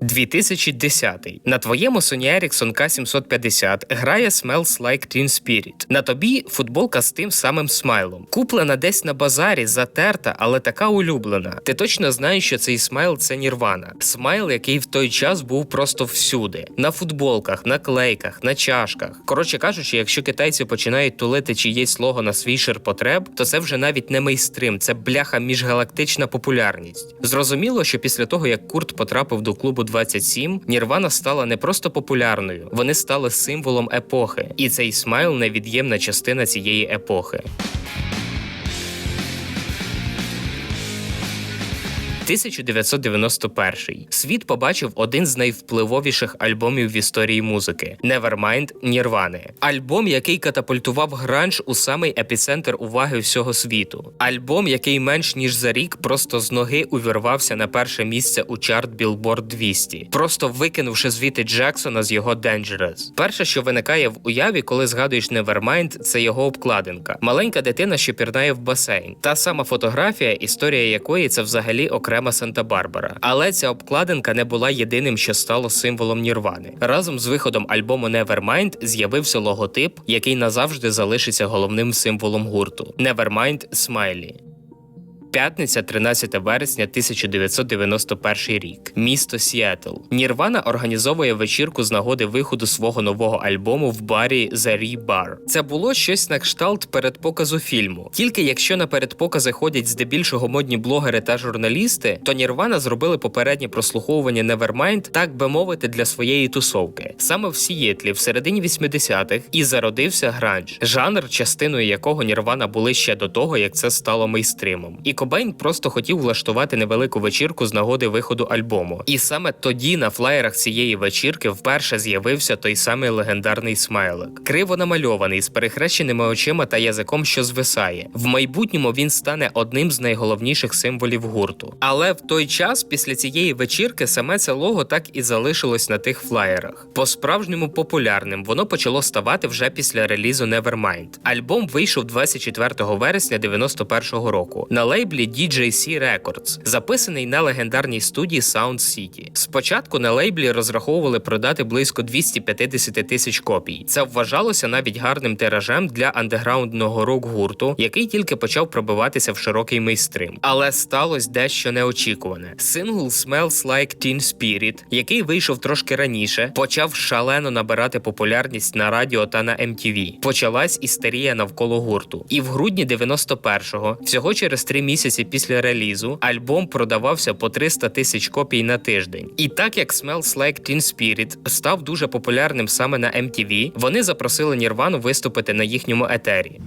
2010. На твоєму Sony Ericsson K750 грає Smells Like Teen Spirit. На тобі футболка з тим самим смайлом. Куплена десь на базарі, затерта, але така улюблена. Ти точно знаєш, що цей смайл це Нірвана. Смайл, який в той час був просто всюди: на футболках, на клейках, на чашках. Коротше кажучи, якщо китайці починають тулити чиєсь лого на свій ширпотреб, то це вже навіть не мейстрим, це бляха міжгалактична популярність. Зрозуміло, що після того як Курт потрапив до клубу 27, Нірвана стала не просто популярною, вони стали символом епохи, і цей смайл невід'ємна частина цієї епохи. 1991. Світ побачив один з найвпливовіших альбомів в історії музики Nevermind Нірвани. Альбом, який катапультував гранж у самий епіцентр уваги всього світу. Альбом, який менш ніж за рік просто з ноги увірвався на перше місце у чарт Billboard 200, просто викинувши звідти Джексона з його Dangerous. Перше, що виникає в уяві, коли згадуєш Nevermind, це його обкладинка. Маленька дитина, що пірнає в басейн. Та сама фотографія, історія якої це взагалі окрема Санта-Барбара. Але ця обкладинка не була єдиним, що стало символом Нірвани. Разом з виходом альбому Nevermind з'явився логотип, який назавжди залишиться головним символом гурту Nevermind Smiley. П'ятниця, 13 вересня 1991 рік. Місто Сіетл. Нірвана організовує вечірку з нагоди виходу свого нового альбому в барі The Ree Bar. Це було щось на кшталт передпоказу фільму. Тільки якщо на передпокази ходять здебільшого модні блогери та журналісти, то Нірвана зробили попереднє прослуховування Nevermind, так би мовити, для своєї тусовки. Саме в Сієтлі в середині 80-х і зародився гранж, жанр, частиною якого Нірвана були ще до того, як це стало мейстримом. І Кобейн просто хотів влаштувати невелику вечірку з нагоди виходу альбому. І саме тоді на флаєрах цієї вечірки вперше з'явився той самий легендарний смайлик, криво намальований з перехрещеними очима та язиком, що звисає. В майбутньому він стане одним з найголовніших символів гурту. Але в той час, після цієї вечірки, саме це лого так і залишилось на тих флаєрах. По-справжньому популярним воно почало ставати вже після релізу Nevermind. Альбом вийшов 24 вересня 91-го року на лейблі DJC Records, записаний на легендарній студії Sound City. Спочатку на лейблі розраховували продати близько 250 тисяч копій. Це вважалося навіть гарним тиражем для андеграундного рок-гурту, який тільки почав пробиватися в широкий мейстрим. Але сталося дещо неочікуване. Сингл Smells Like Teen Spirit, який вийшов трошки раніше, почав шалено набирати популярність на радіо та на MTV. Почалась істерія навколо гурту. І в грудні 91-го, всього через три місяці після релізу, альбом продавався по 300 тисяч копій на тиждень. І так як Smells Like Teen Spirit став дуже популярним саме на MTV, вони запросили Нірвану виступити на їхньому етері.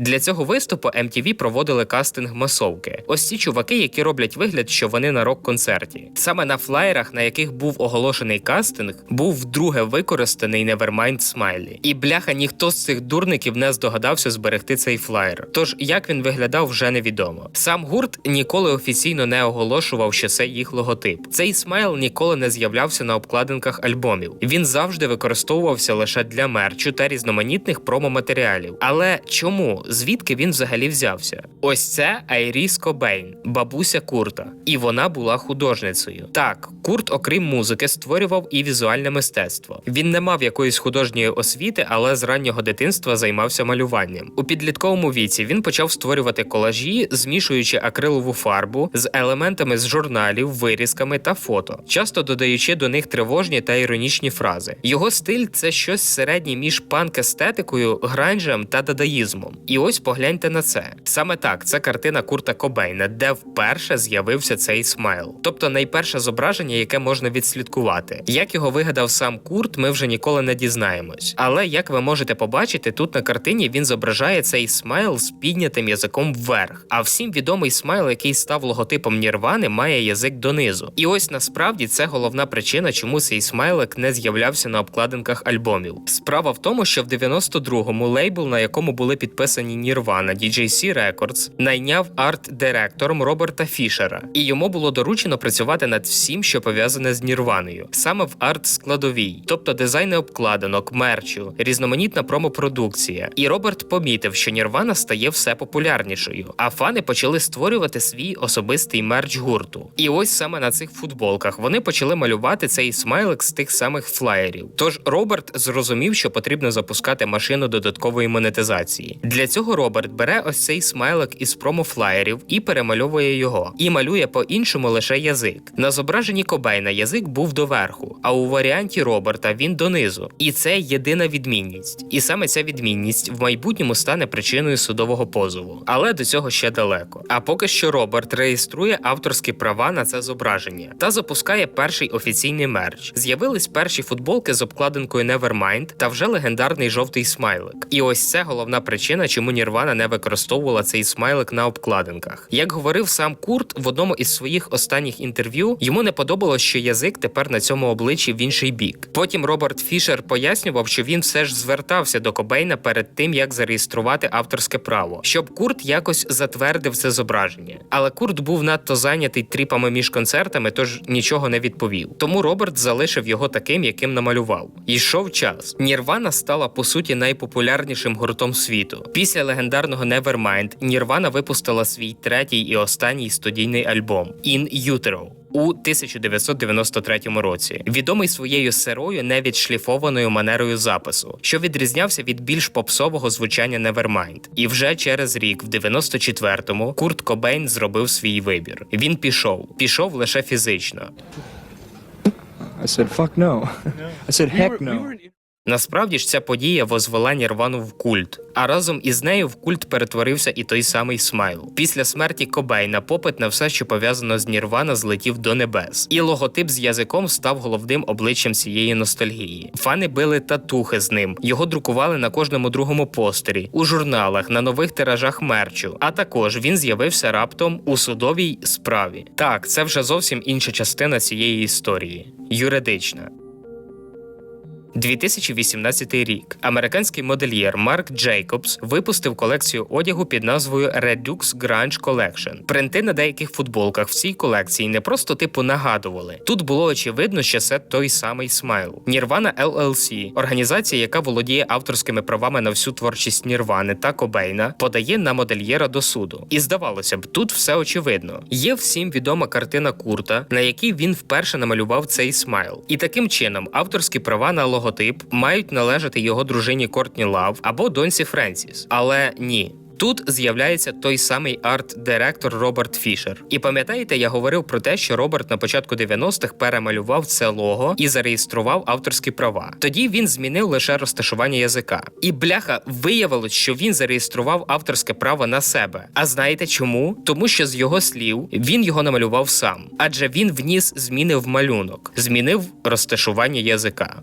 Для цього виступу MTV проводили кастинг масовки. Ось ці чуваки, які роблять вигляд, що вони на рок-концерті. Саме на флаєрах, на яких був оголошений кастинг, був вдруге використаний Nevermind Smiley. І бляха ніхто з цих дурників не здогадався зберегти цей флаєр. Тож як він виглядав, вже невідомо. Сам гурт ніколи офіційно не оголошував, що це їх логотип. Цей смайл ніколи не з'являвся на обкладинках альбомів. Він завжди використовувався лише для мерчу та різноманітних промо-матеріалів. Але чому? Звідки він взагалі взявся? Ось це Айріс Кобейн, бабуся Курта, і вона була художницею. Так, Курт, окрім музики, створював і візуальне мистецтво. Він не мав якоїсь художньої освіти, але з раннього дитинства займався малюванням. У підлітковому віці він почав створювати колажі, змішуючи акрилову фарбу з елементами з журналів, вирізками та фото, часто додаючи до них тривожні та іронічні фрази. Його стиль це щось середнє між панк-естетикою, гранжем та дадаїзмом. І ось погляньте на це. Саме так, це картина Курта Кобейна, де вперше з'явився цей смайл, тобто найперше зображення, яке можна відслідкувати. Як його вигадав сам Курт, ми вже ніколи не дізнаємось. Але як ви можете побачити, тут на картині він зображає цей смайл з піднятим язиком вверх. А всім відомий смайл, який став логотипом Нірвани, має язик донизу. І ось насправді це головна причина, чому цей смайлик не з'являвся на обкладинках альбомів. Справа в тому, що в 92-му лейбл, на якому були підписані компанії Nirvana DJC Records найняв арт-директором Роберта Фішера, і йому було доручено працювати над всім, що пов'язане з Нірваною, саме в арт-складовій, тобто дизайни обкладинок, мерчу, різноманітна промопродукція. І Роберт помітив, що Нірвана стає все популярнішою, а фани почали створювати свій особистий мерч гурту. І ось саме на цих футболках вони почали малювати цей смайлик з тих самих флаєрів. Тож Роберт зрозумів, що потрібно запускати машину додаткової монетизації. Для цього Роберт бере ось цей смайлик із промофлаєрів і перемальовує його, і малює по-іншому лише язик. На зображенні Кобейна язик був доверху, а у варіанті Роберта він донизу. І це єдина відмінність. І саме ця відмінність в майбутньому стане причиною судового позову. Але до цього ще далеко. А поки що Роберт реєструє авторські права на це зображення та запускає перший офіційний мерч. З'явились перші футболки з обкладинкою Nevermind та вже легендарний жовтий смайлик. І ось це головна причина, чому Нірвана не використовувала цей смайлик на обкладинках. Як говорив сам Курт в одному із своїх останніх інтерв'ю, йому не подобалось, що язик тепер на цьому обличчі в інший бік. Потім Роберт Фішер пояснював, що він все ж звертався до Кобейна перед тим, як зареєструвати авторське право, щоб Курт якось затвердив це зображення. Але Курт був надто зайнятий тріпами між концертами, тож нічого не відповів. Тому Роберт залишив його таким, яким намалював. Йшов час. Нірвана стала по суті найпопулярнішим гуртом світу. Після легендарного Nevermind Нірвана випустила свій третій і останній студійний альбом In Utero. У 1993 році відомий своєю сирою невідшліфованою манерою запису, що відрізнявся від більш попсового звучання Nevermind. І вже через рік, в 94-му, Курт Кобейн зробив свій вибір. Він пішов, пішов лише фізично. I said, fuck no. I said, heck no. Насправді ж ця подія возвела Нірвану в культ, а разом із нею в культ перетворився і той самий смайл. Після смерті Кобейна попит на все, що пов'язано з Нірвана, злетів до небес, і логотип з язиком став головним обличчям цієї ностальгії. Фани били татухи з ним, його друкували на кожному другому постері, у журналах, на нових тиражах мерчу. А також він з'явився раптом у судовій справі. Так, це вже зовсім інша частина цієї історії юридична. 2018 рік американський модельєр Марк Джейкобс випустив колекцію одягу під назвою Redux Grunge Collection. Принти на деяких футболках в цій колекції не просто типу нагадували. Тут було очевидно, що це той самий смайл. Nirvana LLC, організація, яка володіє авторськими правами на всю творчість Нірвани та Кобейна, подає на модельєра до суду. І здавалося б, тут все очевидно. Є всім відома картина Курта, на якій він вперше намалював цей смайл. І таким чином авторські права на логотип мають належати його дружині Кортні Лав або доньці Френсіс. Але ні. Тут з'являється той самий арт-директор Роберт Фішер. І пам'ятаєте, я говорив про те, що Роберт на початку 90-х перемалював це лого і зареєстрував авторські права. Тоді він змінив лише розташування язика. І бляха виявилось, що він зареєстрував авторське право на себе. А знаєте чому? Тому що з його слів він його намалював сам, адже він вніс зміни в малюнок, змінив розташування язика.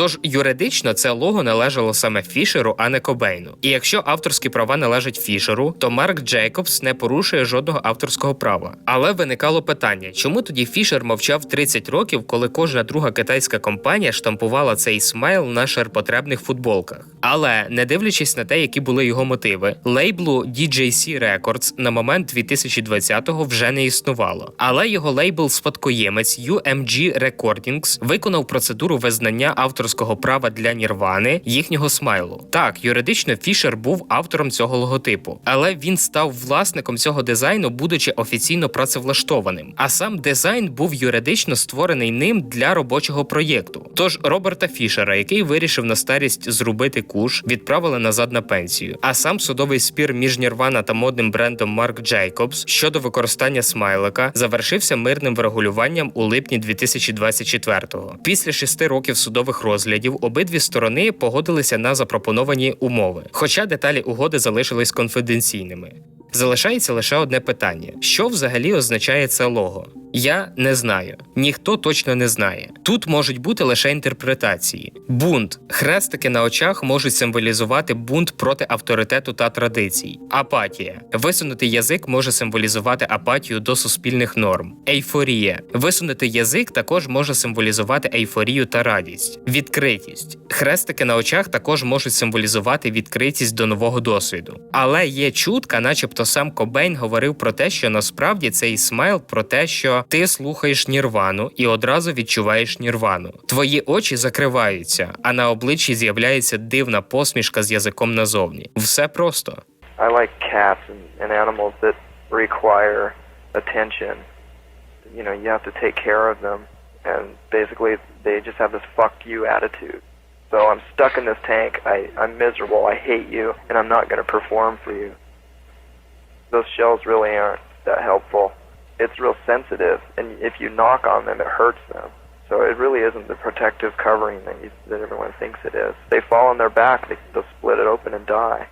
Тож юридично це лого належало саме Фішеру, а не Кобейну. І якщо авторські права належать Фішеру, то Марк Джейкобс не порушує жодного авторського права. Але виникало питання, чому тоді Фішер мовчав 30 років, коли кожна друга китайська компанія штампувала цей смайл на ширпотребних футболках. Але не дивлячись на те, які були його мотиви, лейблу DJC Records на момент 2020-го вже не існувало. Але його лейбл спадкоємець UMG Recordings виконав процедуру визнання авторського права для Нірвани їхнього смайлу. Так, юридично Фішер був автором цього логотипу, але він став власником цього дизайну, будучи офіційно працевлаштованим. А сам дизайн був юридично створений ним для робочого проєкту. Тож Роберта Фішера, який вирішив на старість зробити куш, відправили назад на пенсію. А сам судовий спір між Нірвана та модним брендом Марк Джейкобс щодо використання смайлика завершився мирним врегулюванням у липні 2024-го. Після шести років судових розглядів обидві сторони погодилися на запропоновані умови, хоча деталі угоди залишились конфіденційними. Залишається лише одне питання: що взагалі означає це лого? Я не знаю. Ніхто точно не знає. Тут можуть бути лише інтерпретації. Бунт, хрестики на очах можуть символізувати бунт проти авторитету та традицій. Апатія. Висунутий язик може символізувати апатію до суспільних норм. Ейфорія. Висунутий язик також може символізувати ейфорію та радість. Відкритість. Хрестики на очах також можуть символізувати відкритість до нового досвіду. Але є чутка, начебто сам Кобейн говорив про те, що насправді цей смайл про те, що ти слухаєш нірвану і одразу відчуваєш нірвану. Твої очі закриваються, а на обличчі з'являється дивна посмішка з язиком назовні. Все просто. I like cats and, and animals that require attention. You know, you have to take care of them, and basically they just have this "fuck you" attitude. So I'm stuck in this tank. I, I'm miserable. I hate you, and I'm not going to perform for you. Those shells really aren't that helpful. It's real sensitive, and if you knock on them, it hurts them. So it really isn't the protective covering that, you, that everyone thinks it is. They fall on their back, they, they'll split it open and die.